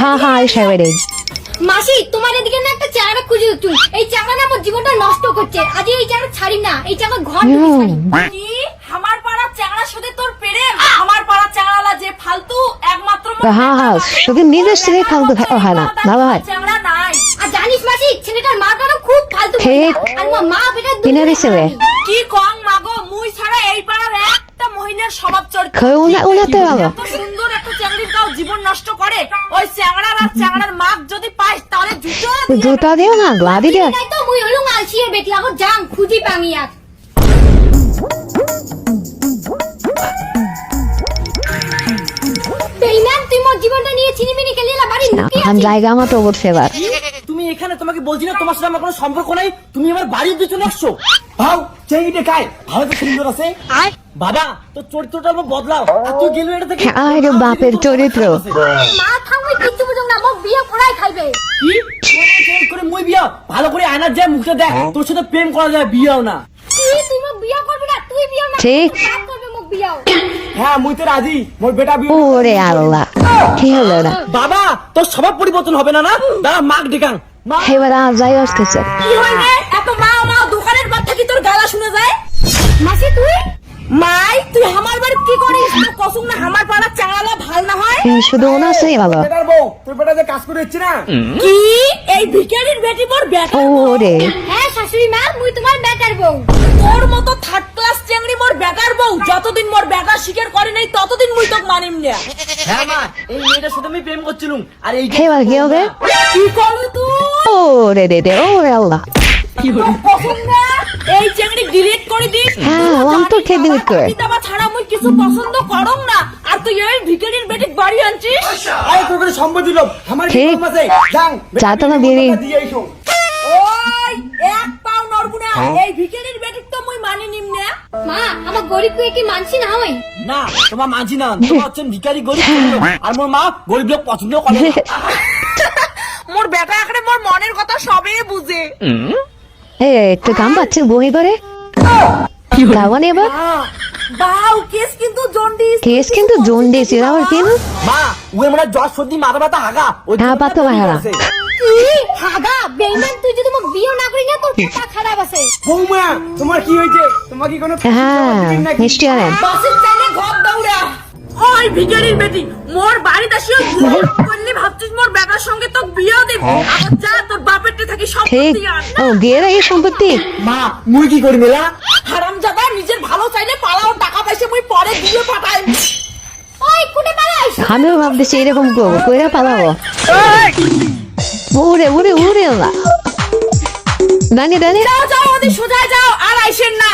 হ্যাঁ হ্যাঁ সেবারে মাসি তোমার এদিকে না একটা চাঙড়া খুঁজে দেখছুন এই না আমার জীবনটা নষ্ট করছে। আজ এই চাঙড়া ছাড়ি না। এই চাঙড়া ঘর কি? আমার পাড়ার চ্যাংড়ার সাথে তোর প্রেম? আমার পাড়ার চ্যাংড়ালা যে ফালতু একমাত্র হ্যাঁ হ্যাঁ শুধু নিজের ছেলে ফালতু হয়। না। না ভাই চ্যাংড়া নাই। আর জানিস মাসি ছেলেটার মাটা না খুব ফালতু। আর মা বেটার কিনারে ছেলে। কি কং মাগো মুই ছাড়া এই পাড়ার একটা মহিলার স্বভাব চরিত্র কই উনা উনাতে বাবা এত সুন্দর একটা চ্যাংড়ির গাও জীবন নষ্ট করে ওই চ্যাংড়ার আর চ্যাংড়ার মাগ যদি পাইস তাহলে জুতো জুতা দিও না গ্লাদি দিও। তাই তো মুই হলুম আলসিয়ে বেটি এখন যাম খুঁজি পামি আর। বেইমান তুই মোর জীবনটা নিয়ে চিনিমিনি খেলিলা বাড়ি এখন জায়গা মতো এবার তুমি এখানে তোমাকে বলছি না তোমার সাথে আমার কোনো সম্পর্ক নাই? তুমি আমার বাড়ির দিয়ে চলে আসছো। ভাও চেঙ্গিটে খায় ভালো তো সুন্দর আছে। বাবা তোর চরিত্রটা অল্প বদলাও। আর তুই গেলি এটা থেকে আরে বাপের চরিত্র। মা থামই কিচ্ছু বুঝুম না মোক বিয়ে করাই খাইবে। কি? করে মই বিয়া ভালো করে আয়নার যায় মুখটা দেখ তোর সাথে প্রেম করা যায় বিয়াও না। তুই মোক বিয়ে করবি না? তুই বিয়ে না ঠিক। করবে মোক বিয়ে হ্যাঁ মুই তো রাজি মোর বেটা বিয়ে ওরে আল্লাহ কি হলো না বাবা তোর স্বভাব পরিবর্তন হবে না না? দাঁড়া মাক ডেকাং মা। এবার আর যাই আসতেছে। কি হয় রে এত মা মা দোকানের বাচ্চা কি তোর গালা শুনে যায়? মাসি তুই? মাই তুই আমার বাড়ি কি করিস? তো কসুম না আমার পাড়ার চ্যাংড়ালা ভালো না হয়? শুধু ওনাছে বাবা বেটার বউ তোর বেটা যে কাজ করে না? কি? এই ভিখারির বেটি মোর বেটা ওরে। হ্যাঁ শাশুড়ি মা মুই তোমার বেটার বউ। তোর মতো থার্ড ক্লাস চেংড়ি মোর বেকার বউ যতদিন মোর বেকার স্বীকার করে নাই ততদিন মুই তোক মানিম না। হ্যাঁ মা এই মেয়েটার সাথে আমি প্রেম করছিলাম আর এই এবার কি হবে? কি করলি তুই? ওরে রে রে ওরে আল্লাহ। পছন্দ না? এই চেংড়ি ডিলিট করে দিস। হ্যাঁ, অন্তর খেয়ে delete করে। পিতামা ছাড়া মুই কিছু পছন্দ করং না। আর তুই এই ভিখারির বেটি বাড়ি আনছিস? আরে তোর কাছে সম্পত্তি লোক আমার ঠিক। আছে? যাং যা তো না। দিয়ে ওই এক পাও নড়বু না। এই ভিখারির বেটি তো মুই মানি নিম না। মা আমার গরিব কুয়ে কি মানছি না হই না তোমার মানছি না। তোমার হচ্ছেন ভিখারি গরিব। আর মোর মা গরিব লোক পছন্দ করে না। মোর বেটা এখানে মোর মনের কথা সবে বুঝে। করে যাব না এবার? বাউ কেস কিন্তু জন্ডিস। কেস কিন্তু জোন দিয়েছে আবার কেন? মা ওই জ্বর সর্দি মাথা ব্যথা হাগা। ওই হ্যাঁ, পাতো হাগা। হাগা? বেইমান তুই যদি মোক বিয়ে না করি না তোর কথা খারাপ আছে। বৌমা তোমার কি হয়েছে? তোমার কি কোনো হ্যাঁ দিন নাকি? বাসের চাইলে ঘর দৌড়া। ওই ভিখারির বেটি মোর বাড়িতে আসিও ভুল করলি ভাবছিস মোর বেটার সঙ্গে তো বিয়ে দেব। আবার যা তোর ঠিক। ও বিয়ের আগে সম্পত্তি। মা মুই কি করি মেলা? হারাম জাদা নিজের ভালো চাইলে পালাও টাকা পয়সা মুই পরে দিয়ে পাঠাই। ওই কুটে পালাইস? আমিও ভাবতেছি এরকম করব কইরা পালাবো। উড়ে উড়ে উড়ে না দানি দানি যাও যাও ওদের সোজা যাও আর আইসেন না।